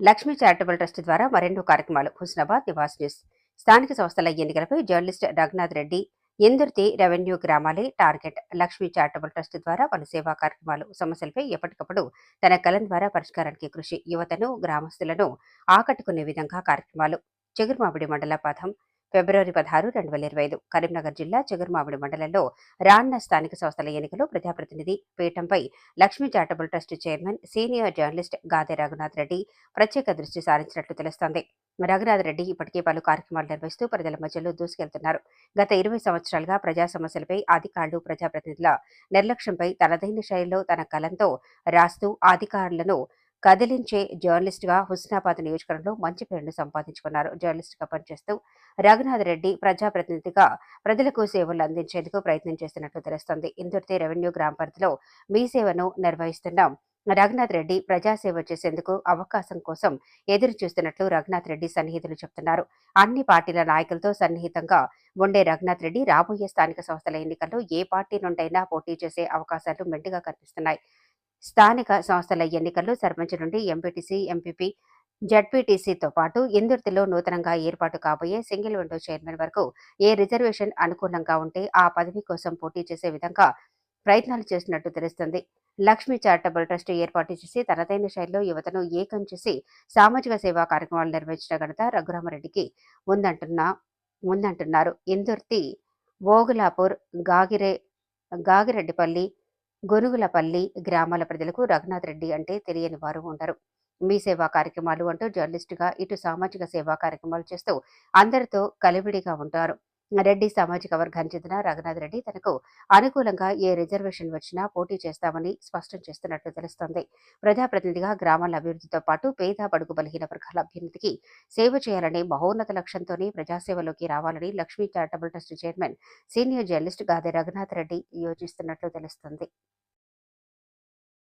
Lakshmi charitable trust ద్వారా మరెన్నో కార్యక్రమాలు హుస్నాబాద్ నివాస్ న్యూస్. స్థానిక సంస్థల ఎన్నికలపై జర్నలిస్ట్ రఘునాథ్ రెడ్డి ఇందుర్తి రెవెన్యూ గ్రామాలే టార్గెట్. లక్ష్మీ చారిటబుల్ ట్రస్ట్ ద్వారా పలు సేవా కార్యక్రమాలు సమస్యలపై ఎప్పటికప్పుడు తన కలం ద్వారా పరిష్కారానికి కృషి. యువతను గ్రామస్తులను ఆకట్టుకునే విధంగా కార్యక్రమాలు. చెగురుమామిడి మండల పథం ఫిబ్రవరి పదహారు రెండు వేల ఇరవై ఐదు. కరీంనగర్ జిల్లా చెగురుమామిడి మండలంలో రాన్న స్థానిక సంస్థల ఎన్నికలో ప్రజాప్రతినిధి పీఠంపై Lakshmi charitable trust chairman senior journalist Gade Raghunath Reddy ప్రత్యేక దృష్టి సారించినట్లు తెలుస్తోంది. రఘునాథ్ రెడ్డి ఇప్పటికే పలు కార్యక్రమాలు నిర్వహిస్తూ ప్రజల మధ్యలో దూసుకెళ్తున్నారు. గత ఇరవై సంవత్సరాలుగా ప్రజా సమస్యలపై అధికారులు ప్రజాప్రతినిధుల నిర్లక్ష్యంపై తనదైన శైలిలో తన కలంతో రాస్తూ అధికారులను కదిలించే జర్నలిస్ట్గా హుస్నాబాద్ నియోజకవర్గంలో మంచి పేరును సంపాదించుకున్నారు. జర్నలిస్ట్గా పనిచేస్తూ రఘునాథ్ రెడ్డి ప్రజాప్రతినిధిగా ప్రజలకు సేవలు అందించేందుకు ప్రయత్నం చేస్తున్నట్లు తెలుస్తోంది. ఇందుర్తి రెవెన్యూ గ్రామ పరిధిలో మీ సేవను నిర్వహిస్తున్నాం. రఘునాథ్ రెడ్డి ప్రజాసేవ చేసేందుకు అవకాశం కోసం ఎదురు చూస్తున్నట్లు రఘునాథ్ రెడ్డి సన్నిహితులు చెబుతున్నారు అన్ని పార్టీల నాయకులతో సన్నిహితంగా ఉండే రఘునాథ్ రెడ్డి రాబోయే స్థానిక సంస్థల ఎన్నికల్లో ఏ పార్టీ నుండైనా పోటీ చేసే అవకాశాలు మెండుగా కనిపిస్తున్నాయి. స్థానిక సంస్థల ఎన్నికల్లో సర్పంచ్ నుండి ఎంపీటీసీ ఎంపీపీ జడ్పీటీసీతో పాటు ఇందుర్తిలో నూతనంగా ఏర్పాటు కాబోయే సింగిల్ విండో చైర్మన్ వరకు ఏ రిజర్వేషన్ అనుకూలంగా ఉంటే ఆ పదవి కోసం పోటీ చేసే విధంగా ప్రయత్నాలు చేస్తున్నట్టు తెలుస్తుంది. లక్ష్మీ చారిటబుల్ ట్రస్ట్ ఏర్పాటు చేసి తనదైన శైలిలో యువతను ఏకం చేసి సామాజిక సేవా కార్యక్రమాలు నిర్వహించిన ఘనత రఘురామరెడ్డికి ఉందంటున్న ఉందంటున్నారు. ఇందుర్తి ఓగులాపూర్ గాగిరే గాగిరెడ్డిపల్లి గొనుగులపల్లి గ్రామాల ప్రజలకు రఘునాథ్ రెడ్డి అంటే తెలియని వారు ఉండరు మీ సేవా కార్యక్రమాలు అంటూ జర్నలిస్టుగా ఇటు సామాజిక సేవా కార్యక్రమాలు చేస్తూ అందరితో కలివిడిగా ఉంటారు. రెడ్డి సామాజిక వర్గానికి చెందిన రఘునాథ్ రెడ్డి తనకు అనుకూలంగా ఏ రిజర్వేషన్ వచ్చినా పోటీ చేస్తామని స్పష్టం చేస్తున్నట్లు తెలుస్తోంది. ప్రజాప్రతినిధిగా గ్రామాల అభివృద్ధితో పాటు పేద బడుగు బలహీన వర్గాల అభ్యున్నతికి సేవ చేయాలనే మహోన్నత లక్ష్యంతోనే ప్రజాసేవలోకి రావాలని Lakshmi charitable trust chairman senior journalist Gade Raghunath Reddy యోచిస్తున్నట్లు తెలుస్తోంది.